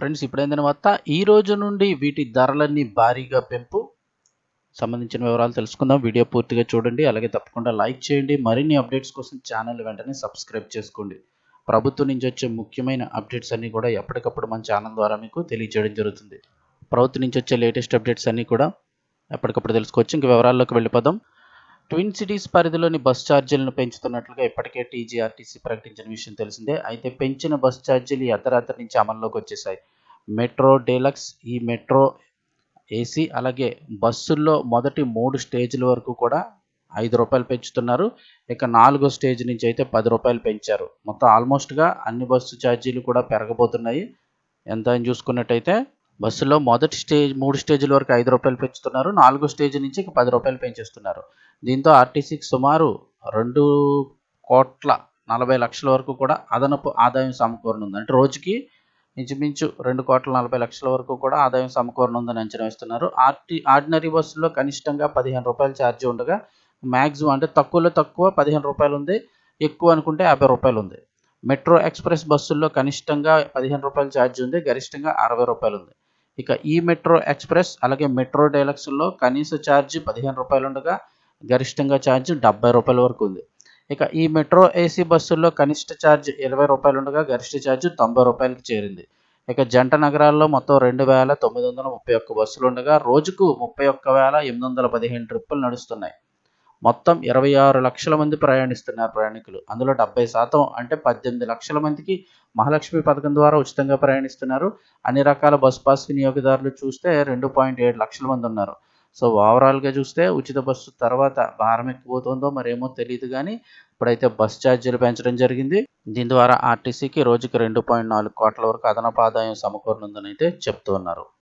Friends ఇప్పుడైన వార్త ఈ రోజు నుండి వీటి ధరలన్నీ భారీగా పెంపు. సంబంధించిన వివరాలు తెలుసుకుందాం. వీడియో పూర్తిగా చూడండి. అలాగే తప్పకుండా లైక్ చేయండి. మరిన్ని అప్డేట్స్ కోసం ఛానల్ వెంటనే సబ్స్క్రైబ్ చేసుకోండి. ప్రభుత్వం నుంచి వచ్చే ముఖ్యమైన అప్డేట్స్ అన్నీ కూడా ఎప్పటికప్పుడు మన ఛానల్ ద్వారా మీకు తెలియజేయడం జరుగుతుంది. ప్రభుత్వం నుంచి వచ్చే లేటెస్ట్ అప్డేట్స్ అన్నీ కూడా ఎప్పటికప్పుడు తెలుసుకోవచ్చు. ఇంక వివరాల్లోకి వెళ్ళిపోదాం. ట్విన్ సిటీస్ పరిధిలోని బస్ ఛార్జీలను పెంచుతున్నట్లుగా ఇప్పటికే టీజీఆర్టీసీ ప్రకటించిన విషయం తెలిసిందే. అయితే పెంచిన బస్ ఛార్జీలు ఈ అర్ధరాత్రి నుంచి అమల్లోకి వచ్చేసాయి మెట్రో డీలక్స్ ఈ మెట్రో ఏసీ అలాగే బస్సుల్లో మొదటి మూడు స్టేజ్ల వరకు కూడా ఐదు రూపాయలు పెంచుతున్నారు. ఇక నాలుగో స్టేజ్ నుంచి అయితే పది రూపాయలు పెంచారు. మొత్తం ఆల్మోస్ట్గా అన్ని బస్సు ఛార్జీలు కూడా పెరగబోతున్నాయి. ఎంత అని చూసుకున్నట్టయితే బస్సులో మొదటి స్టేజ్ మూడు స్టేజ్ల వరకు ఐదు రూపాయలు పెంచుతున్నారు. నాలుగో స్టేజ్ నుంచి పది రూపాయలు పెంచేస్తున్నారు. దీంతో ఆర్టీసీకి సుమారు రెండు కోట్ల నలభై లక్షల వరకు కూడా అదనపు ఆదాయం సమకూరనుంది అంటే రోజుకి ఇంచుమించు రెండు కోట్ల నలభై లక్షల వరకు కూడా ఆదాయం సమకూరనుందని అంచనా వేస్తున్నారు. ఆర్టీ ఆర్డినరీ బస్సులో కనిష్టంగా పదిహేను రూపాయలు ఛార్జ్ ఉండగా మ్యాక్సిమం అంటే తక్కువలో తక్కువ పదిహేను రూపాయలు ఉంది. ఎక్కువ అనుకుంటే యాభై రూపాయలు ఉంది. మెట్రో ఎక్స్ప్రెస్ బస్సుల్లో కనిష్టంగా పదిహేను రూపాయల ఛార్జ్ ఉంది. గరిష్టంగా అరవై రూపాయలు ఉంది. ఇక ఈ మెట్రో ఎక్స్ప్రెస్ అలాగే మెట్రో డైలక్స్లో కనీస ఛార్జ్ పదిహేను రూపాయలు ఉండగా గరిష్టంగా ఛార్జ్ డెబ్బై రూపాయల వరకు ఉంది. ఇక ఈ మెట్రో ఏసీ బస్సుల్లో కనిష్ట ఛార్జ్ ఇరవై రూపాయలు ఉండగా గరిష్ట ఛార్జ్ తొంభై రూపాయలకి చేరింది. ఇక జంట నగరాల్లో మొత్తం రెండు వేల తొమ్మిది వందల ముప్పై ఒక్క బస్సులు ఉండగా రోజుకు ముప్పై ఒక్క వేల ఎనిమిది వందల పదిహేను ట్రిప్పులు నడుస్తున్నాయి. మొత్తం ఇరవై ఆరు లక్షల మంది ప్రయాణిస్తున్నారు ప్రయాణికులు. అందులో డెబ్బై శాతం అంటే పద్దెనిమిది లక్షల మందికి మహాలక్ష్మి పథకం ద్వారా ఉచితంగా ప్రయాణిస్తున్నారు. అన్ని రకాల బస్ పాస్ వినియోగదారులు చూస్తే రెండు పాయింట్ ఏడు లక్షల మంది ఉన్నారు. సో ఓవరాల్గా చూస్తే ఉచిత బస్సు తర్వాత భారం ఎక్కిపోతుందో మరేమో తెలియదు కానీ ఇప్పుడైతే బస్ ఛార్జీలు పెంచడం జరిగింది. దీని ద్వారా ఆర్టీసీకి రోజుకి రెండు పాయింట్ నాలుగు కోట్ల వరకు అదనపు ఆదాయం సమకూరనుందని అయితే చెప్తూ ఉన్నారు.